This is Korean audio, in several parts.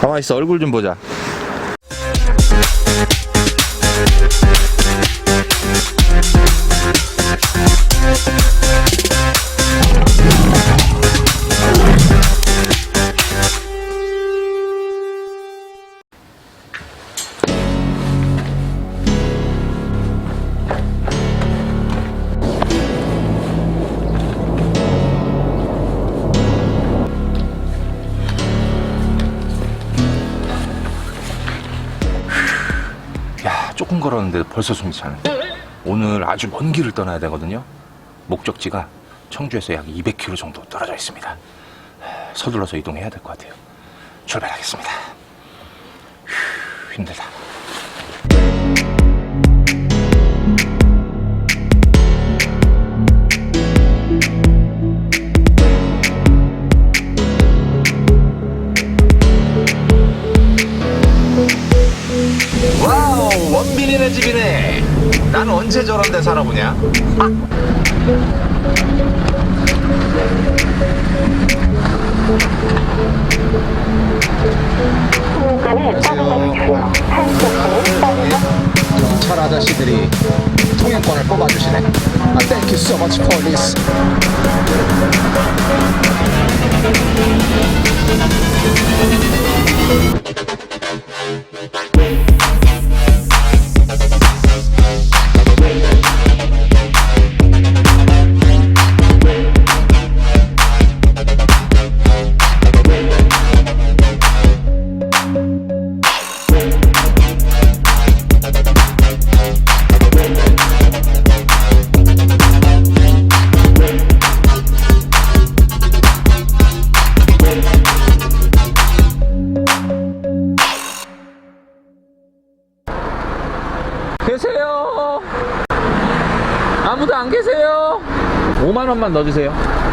가만히 있어. 얼굴 좀 보자 벌써 숨이 차는데 오늘 아주 먼 길을 떠나야 되거든요. 목적지가 청주에서 약 200km 정도 떨어져 있습니다. 서둘러서 이동해야 될 것 같아요. 출발하겠습니다. 휴, 힘들다 집이네 난 언제 저런 데 살아보냐 경찰 아저씨들이 통행권을 뽑아주시네. 아, thank you so much, police. 5만 원만 넣어주세요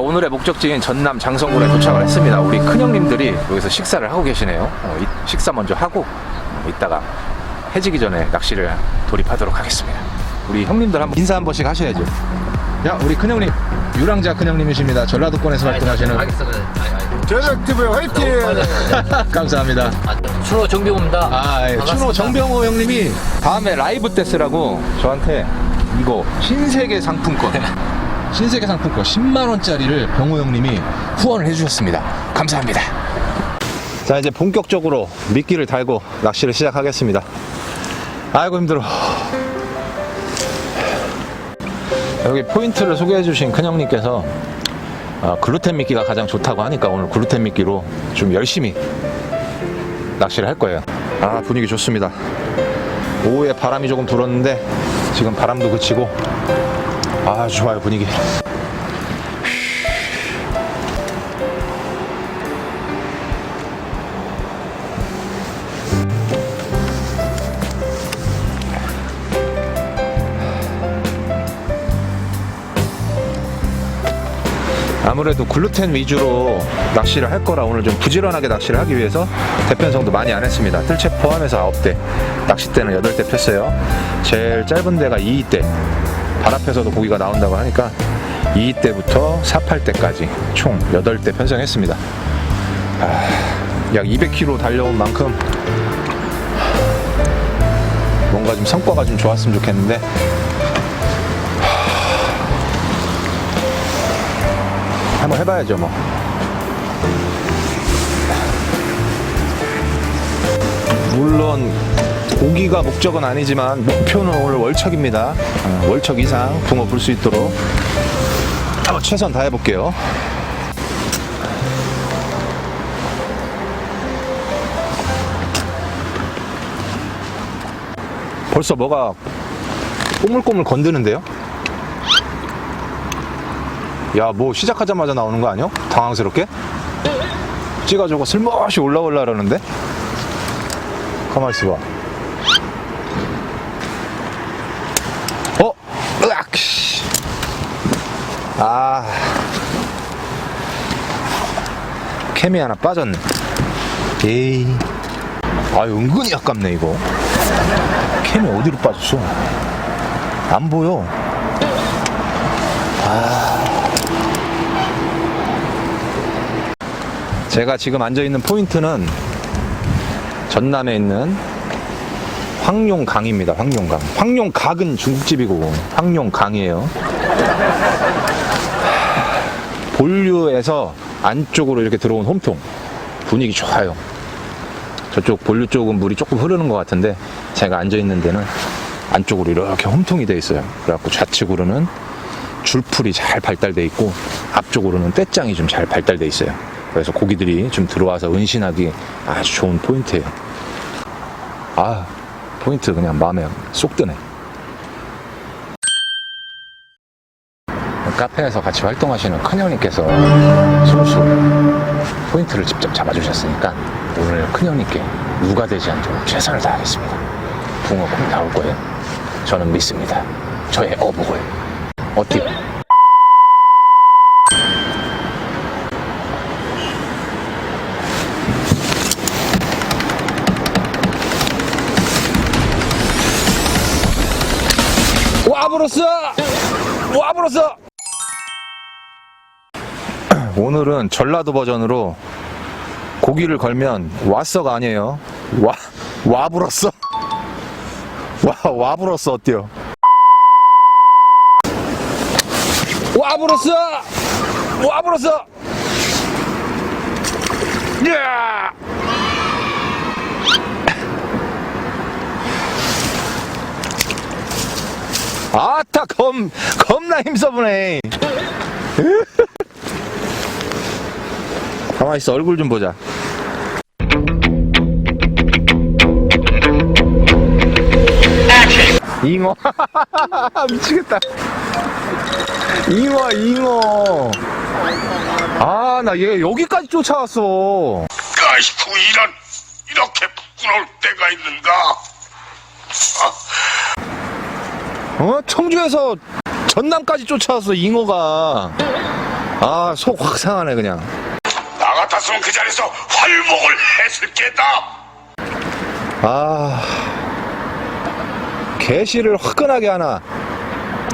오늘의 목적지인 전남 장성군에 도착을 했습니다 우리 큰형님들이 여기서 식사를 하고 계시네요 어, 이- 식사 먼저 하고 어, 이따가 해지기 전에 낚시를 돌입하도록 하겠습니다 우리 형님들 한번 인사 한 번씩 하셔야죠 야, 우리 큰형님, 유랑자 큰형님이십니다. 전라도권에서 활동하시는. 저녁 TV 화이팅! 감사합니다. 추노 정병호입니다. 아, 예. 추노 정병호 형님이 다음에 라이브 때 쓰라고 저한테 이거 신세계 상품권 신세계 상품권 10만 원짜리를 병호 형님이 후원을 해주셨습니다. 감사합니다. 자 이제 본격적으로 미끼를 달고 낚시를 시작하겠습니다. 아이고 힘들어. 여기 포인트를 소개해 주신 큰형님께서 어, 글루텐 미끼가 가장 좋다고 하니까 오늘 글루텐 미끼로 좀 열심히 낚시를 할 거예요. 아 분위기 좋습니다. 오후에 바람이 조금 불었는데 지금 바람도 그치고 아 좋아요 분위기. 아무래도 글루텐 위주로 낚시를 할 거라 오늘 좀 부지런하게 낚시를 하기 위해서 대편성도 많이 안 했습니다. 뜰채 포함해서 9대, 낚싯대는 8대 폈어요. 제일 짧은 데가 2대, 발 앞에서도 고기가 나온다고 하니까 2대부터 4팔대까지 총 8대 편성했습니다. 아, 약 200km 달려온 만큼 뭔가 좀 성과가 좀 좋았으면 좋겠는데 한번 해봐야죠 뭐. 물론 고기가 목적은 아니지만 목표는 오늘 월척입니다. 어, 월척 이상 붕어 볼수 있도록 한번 최선 다해 볼게요. 벌써 뭐가 꼬물꼬물 건드는데요? 야, 뭐 시작하자마자 나오는 거 아니야? 당황스럽게? 찍어주고 슬며시 올라올라 그러는데? 가만히 있어 봐. 어? 으악! 씨. 아. 캠이 하나 빠졌네. 에이. 아, 은근히 아깝네, 이거. 캠이 어디로 빠졌어? 안 보여. 제가 지금 앉아 있는 포인트는 전남에 있는 황룡강입니다. 황룡강. 황룡각은 중국집이고 황룡강이에요. 본류에서 안쪽으로 이렇게 들어온 홈통 분위기 좋아요. 저쪽 본류 쪽은 물이 조금 흐르는 것 같은데 제가 앉아 있는 데는 안쪽으로 이렇게 홈통이 돼 있어요. 그래갖고 좌측으로는 줄풀이 잘 발달돼 있고 앞쪽으로는 떼짱이 좀 잘 발달돼 있어요. 그래서 고기들이 좀 들어와서 은신하기 아주 좋은 포인트예요. 아 포인트 그냥 마음에 쏙 드네. 카페에서 같이 활동하시는 큰형님께서 손수 포인트를 직접 잡아주셨으니까 오늘 큰형님께 누가 되지 않도록 최선을 다하겠습니다. 붕어 꼭 나올 거예요. 저는 믿습니다. 저의 어복을. 와브로스! 와브로스! 오늘은 전라도 버전으로 고기를 걸면 왔어가 아니에요. 와, 와브로스! 와, 와브로스 어때요? 와브로스! 와브로스! 야! 아따 검 겁나 힘써보네 가만히 있어. 얼굴 좀 보자. 잉어. 미치겠다. 잉어야 잉어. 아 나 얘 여기까지 쫓아왔어. 아이고 이런 이렇게 부끄러울 때가 있는가? 어? 청주에서 전남까지 쫓아왔어 잉어가. 아 속 확 상하네 그냥. 나 같았으면 그 자리에서 활목을 했을 게다. 아 개시를 화끈하게 하나.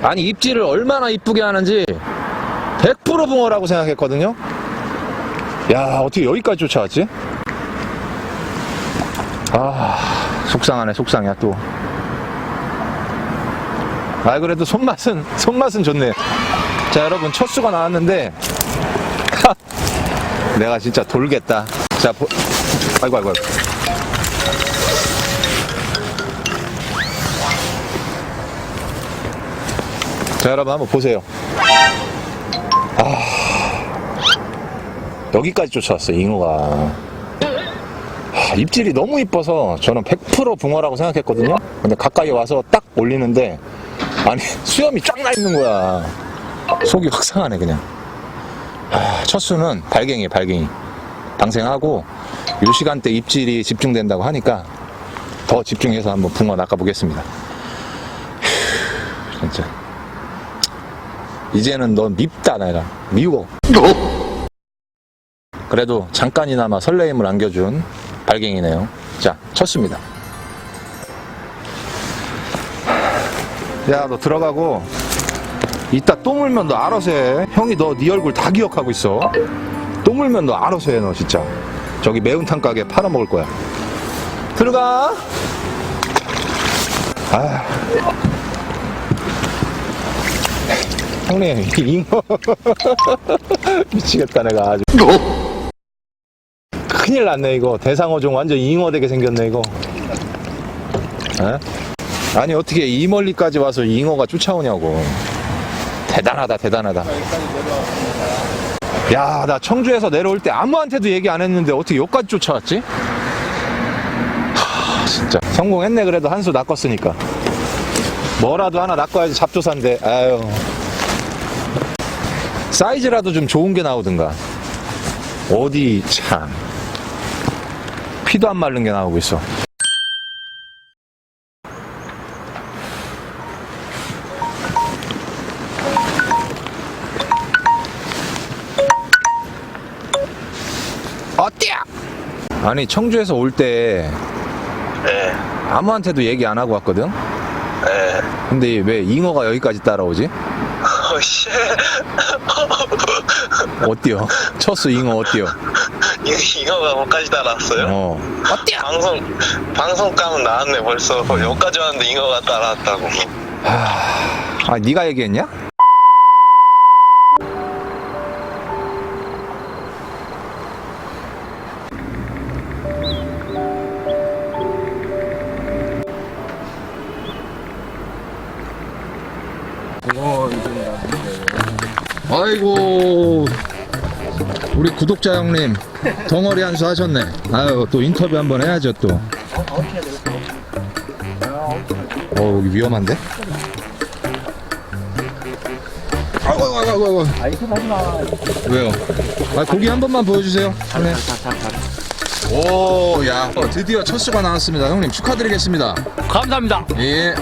아니 입질을 얼마나 이쁘게 하는지 100% 붕어라고 생각했거든요. 야 어떻게 여기까지 쫓아왔지? 아 속상하네 속상해 또. 아, 그래도 손맛은, 손맛은 좋네. 자, 여러분, 첫 수가 나왔는데, 내가 진짜 돌겠다. 자, 보, 아이고, 아이고, 아이고. 자, 자, 여러분 한번 보세요. 아, 여기까지 쫓아왔어요, 잉어가. 아, 입질이 너무 이뻐서 저는 100% 붕어라고 생각했거든요. 근데 가까이 와서 딱 올리는데, 아니, 수염이 쫙 나 있는 거야. 속이 확 상하네, 그냥. 아, 첫 수는 발갱이, 발갱이. 방생하고, 요 시간대 입질이 집중된다고 하니까, 더 집중해서 한번 붕어 낚아보겠습니다. 휴, 진짜. 이제는 넌 밉다, 내가. 미워. 그래도 잠깐이나마 설레임을 안겨준 발갱이네요. 자, 쳤습니다. 야, 너 들어가고, 이따 또 물면 너 알아서 해. 형이 너 네 얼굴 다 기억하고 있어. 또 물면 너 알아서 해, 너 진짜. 저기 매운탕 가게 팔아먹을 거야. 들어가! 아. 형님, 이 잉어. 미치겠다, 내가 아주. 큰일 났네, 이거. 대상어종 완전 잉어 되게 생겼네, 이거. 에? 아니, 어떻게 이 멀리까지 와서 잉어가 쫓아오냐고. 대단하다, 대단하다. 야, 나 청주에서 내려올 때 아무한테도 얘기 안 했는데 어떻게 여기까지 쫓아왔지? 하, 진짜. 성공했네, 그래도 한 수 낚았으니까. 뭐라도 하나 낚아야지 잡조사인데, 아유. 사이즈라도 좀 좋은 게 나오든가. 어디, 참. 피도 안 마른 게 나오고 있어. 아니, 청주에서 올 때 예, 아무한테도 얘기 안 하고 왔거든? 예. 근데 왜 잉어가 여기까지 따라오지? 어 씨, 어때요? 첫수 잉어 어때요? 이거가 뭐까지 따라왔어요? 어. 어때요? 방송, 방송감은 나왔네, 벌써. 여기까지 왔는데 잉어가 따라왔다고. 아, 네가 얘기했냐? 아이고 우리 구독자 형님 덩어리 한 수 하셨네. 아유 또 인터뷰 한번 해야죠 또. 어 여기 위험한데? 아이고 아이고 아이고 아이고. 왜요? 아 고기 한 번만 보여주세요. 네. 오, 야, 어, 드디어 첫 수가 나왔습니다. 형님 축하드리겠습니다. 감사합니다. 예.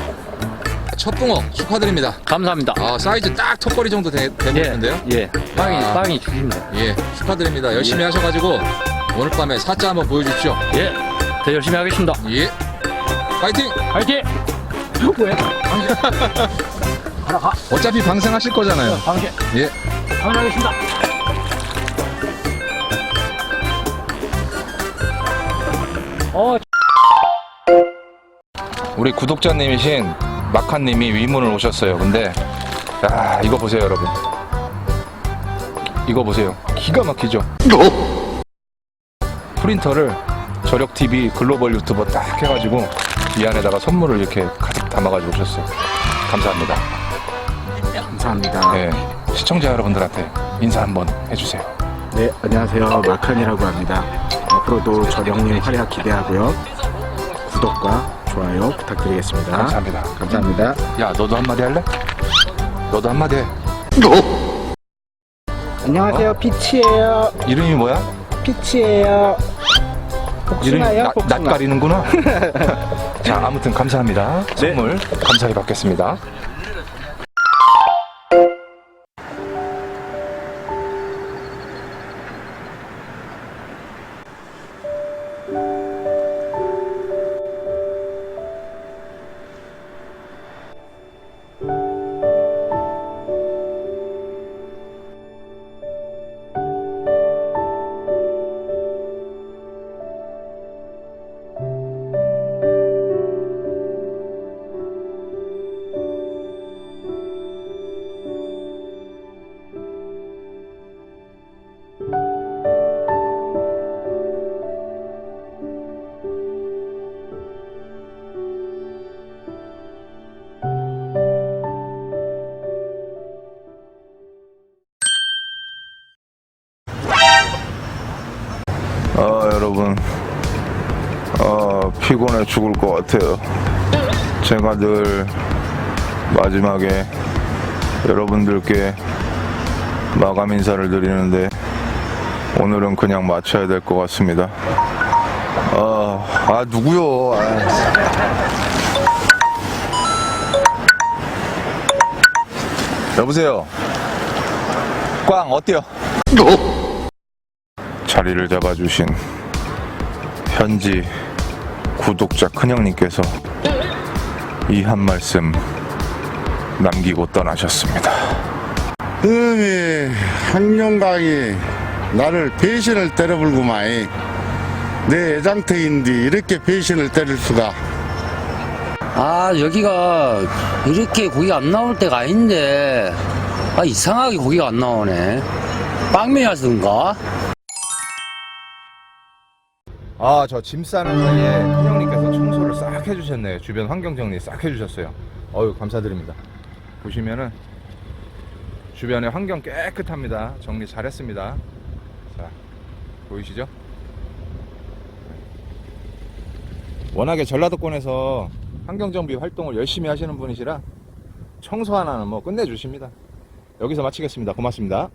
첫 붕어 축하드립니다. 감사합니다. 아 사이즈 딱 턱걸이 정도 되, 되는 예, 건데요? 예. 빵이, 아. 빵이 죽입니다. 예, 축하드립니다. 열심히 하셔가지고 오늘 밤에 사자 한번 보여주십시오. 예. 더 열심히 하겠습니다. 예, 파이팅! 화이팅! 뭐야? 어차피 방생하실 거잖아요. 방개. 예. 감사하겠습니다. 어, 우리 구독자님이신 마카님이 위문을 오셨어요. 근데 아 이거 보세요, 여러분. 이거 보세요. 기가 막히죠. 프린터를 저력 TV 글로벌 유튜버 딱 해가지고 이 안에다가 선물을 이렇게 가득 담아가지고 오셨어요. 감사합니다. 감사합니다. 네, 시청자 여러분들한테 인사 한번 해주세요. 네, 안녕하세요. 마칸이라고 합니다. 앞으로도 저령님 활약 기대하고요. 구독과 좋아요 부탁드리겠습니다. 감사합니다. 감사합니다. 야 너도 한마디 할래? 너도 한마디 해. 안녕하세요 어? 피치예요. 이름이 뭐야? 피치예요. 복숭아요? 나, 복숭아. 낯가리는구나. 자 아무튼 감사합니다. 네. 선물 감사히 받겠습니다. 여러분. 어, 피곤해 죽을 것 같아요. 제가 늘 마지막에 여러분들께 마감 인사를 드리는데 오늘은 그냥 마쳐야 될 것 같습니다. 아, 아 누구요? 아. 여보세요. 꽝 어때요? 자리를 잡아주신 현지 구독자 큰형님께서 이 한 말씀 남기고 떠나셨습니다. 그놈이 한영강이 나를 배신을 때려불구만 내 애장터인데 이렇게 배신을 때릴 수가 아 여기가 이렇게 고기가 안 나올 때가 아닌데 아 이상하게 고기가 안 나오네 빵면이 와서인가? 아, 저 짐 싸는 사이에 큰 형님께서 청소를 싹 해주셨네요. 주변 환경 정리 싹 해주셨어요. 어유 감사드립니다. 보시면은 주변의 환경 깨끗합니다. 정리 잘했습니다. 자, 보이시죠? 워낙에 전라도권에서 환경정비 활동을 열심히 하시는 분이시라 청소 하나는 뭐 끝내주십니다. 여기서 마치겠습니다. 고맙습니다.